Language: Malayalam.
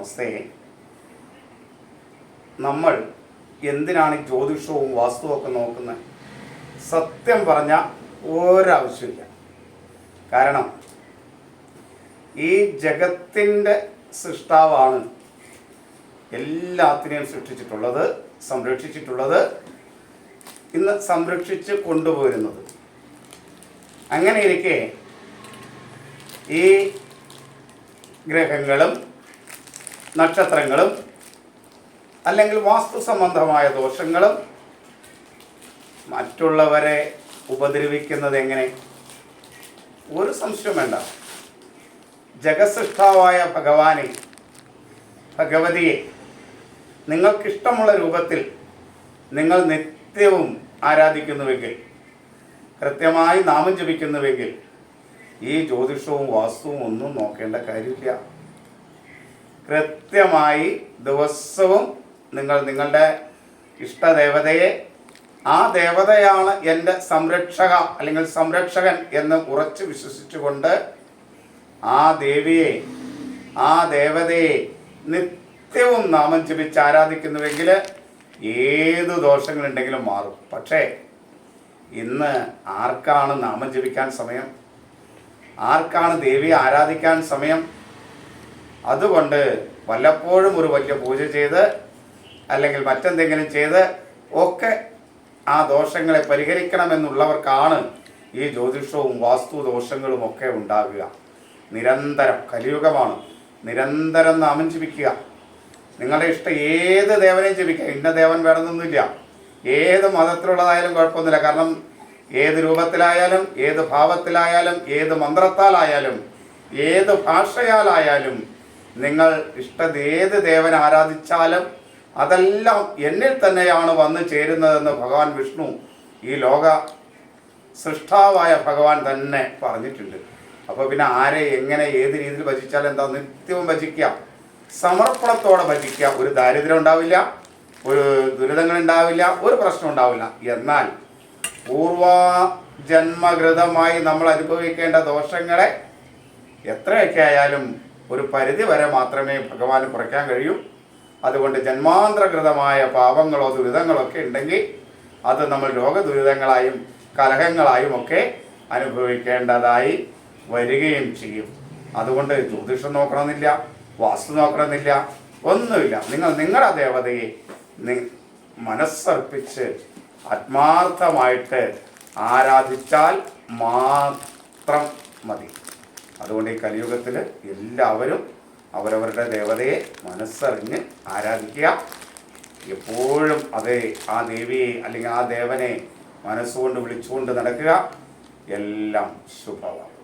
നമസ്തേ നമ്മൾ എന്തിനാണ് ജ്യോതിഷവും വാസ്തുവൊക്കെ നോക്കുന്നത്? സത്യം പറഞ്ഞ ഒരാവശ്യമില്ല. കാരണം ഈ ജഗത്തിന്റെ സൃഷ്ടാവാണ് എല്ലാത്തിനെയും സൃഷ്ടിച്ചിട്ടുള്ളത് സംരക്ഷിച്ചിട്ടുള്ളത് ഇന്ന് സംരക്ഷിച്ച് കൊണ്ടുപോരുന്നത്. അങ്ങനെ ഇരിക്കെ ഈ ഗ്രഹങ്ങളും നക്ഷത്രങ്ങളും അല്ലെങ്കിൽ വാസ്തു സംബന്ധമായ ദോഷങ്ങളും മറ്റുള്ളവരെ ഉപദ്രവിക്കുന്നത് എങ്ങനെ? ഒരു സംശയം വേണ്ട. ജഗസൃഷ്ടാവായ ഭഗവാനെ ഭഗവതിയെ നിങ്ങൾക്കിഷ്ടമുള്ള രൂപത്തിൽ നിങ്ങൾ നിത്യവും ആരാധിക്കുന്നുവെങ്കിൽ കൃത്യമായി നാമം ജപിക്കുന്നുവെങ്കിൽ ഈ ജ്യോതിഷവും വാസ്തുവും ഒന്നും നോക്കേണ്ട കാര്യമില്ല. കൃത്യമായി ദിവസവും നിങ്ങൾ നിങ്ങളുടെ ഇഷ്ടദേവതയെ ആ ദേവതയാണ് എന്റെ സംരക്ഷക അല്ലെങ്കിൽ സംരക്ഷകൻ എന്ന് ഉറച്ചു വിശ്വസിച്ചുകൊണ്ട് ആ ദേവിയെ ആ ദേവതയെ നിത്യവും നാമം ജപിച്ച് ആരാധിക്കുന്നുവെങ്കിൽ ഏത് ദോഷങ്ങളുണ്ടെങ്കിലും മാറും. പക്ഷേ ഇന്ന് ആർക്കാണ് നാമം ജപിക്കാൻ സമയം? ആർക്കാണ് ദേവിയെ ആരാധിക്കാൻ സമയം? അതുകൊണ്ട് വല്ലപ്പോഴും ഒരു വലിയ പൂജ ചെയ്ത് അല്ലെങ്കിൽ മറ്റെന്തെങ്കിലും ചെയ്ത് ഒക്കെ ആ ദോഷങ്ങളെ പരിഹരിക്കണമെന്നുള്ളവർക്കാണ് ഈ ജ്യോതിഷവും വാസ്തു ദോഷങ്ങളും ഒക്കെ ഉണ്ടാകുക. നിരന്തരം കലിയുഗമാണ്. നിരന്തരം നാമം ജപിക്കുക നിങ്ങളുടെ ഇഷ്ടം ഏത് ദേവനെയും ജപിക്കുക. ഇന്ന ദേവൻ വേണമെന്നൊന്നുമില്ല ഏത് മതത്തിലുള്ളതായാലും കുഴപ്പമൊന്നുമില്ല. കാരണം ഏത് രൂപത്തിലായാലും ഏത് ഭാവത്തിലായാലും ഏത് മന്ത്രത്താലായാലും ഏത് ഭാഷയാലായാലും നിങ്ങൾ ഇഷ്ട ഏത് ദേവൻ ആരാധിച്ചാലും അതെല്ലാം എന്നിൽ തന്നെയാണ് വന്നു ചേരുന്നതെന്ന് ഭഗവാൻ വിഷ്ണു ഈ ലോക സൃഷ്ടാവായ ഭഗവാൻ തന്നെ പറഞ്ഞിട്ടുണ്ട്. അപ്പോൾ പിന്നെ ആരെ എങ്ങനെ ഏത് രീതിയിൽ ഭജിച്ചാൽ എന്താ നിത്യവും ഭജിക്കുക. സമർപ്പണത്തോടെ ഭജിക്കുക. ഒരു ദാരിദ്ര്യം ഉണ്ടാവില്ല ഒരു ദുരിതങ്ങൾ ഉണ്ടാവില്ല ഒരു പ്രശ്നം ഉണ്ടാവില്ല. എന്നാൽ പൂർവ ജന്മകൃതമായി നമ്മൾ അനുഭവിക്കേണ്ട ദോഷങ്ങളെ എത്രയൊക്കെ ആയാലും ഒരു പരിധി വരെ മാത്രമേ ഭഗവാന് കുറയ്ക്കാൻ കഴിയൂ. അതുകൊണ്ട് ജന്മാന്തരകൃതമായ പാപങ്ങളോ ദുരിതങ്ങളോ ഒക്കെ ഉണ്ടെങ്കിൽ അത് നമ്മൾ രോഗദുരിതങ്ങളായും കലഹങ്ങളായും ഒക്കെ അനുഭവിക്കേണ്ടതായി വരികയും ചെയ്യും. അതുകൊണ്ട് ജ്യോതിഷം നോക്കണമെന്നില്ല വാസ്തു നോക്കണമെന്നില്ല ഒന്നുമില്ല. നിങ്ങൾ നിങ്ങളുടെ ദേവതയെ മനസ്സർപ്പിച്ച് ആത്മാർത്ഥമായിട്ട് ആരാധിച്ചാൽ മാത്രം മതി. അതുകൊണ്ട് ഈ കലിയുഗത്തിൽ എല്ലാവരും അവരവരുടെ ദേവതയെ മനസ്സറിഞ്ഞ് ആരാധിക്കുക. എപ്പോഴും അത് ആ ദേവിയെ അല്ലെങ്കിൽ ആ ദേവനെ മനസ്സുകൊണ്ട് വിളിച്ചുകൊണ്ട് നടക്കുക. എല്ലാം ശുഭമാകും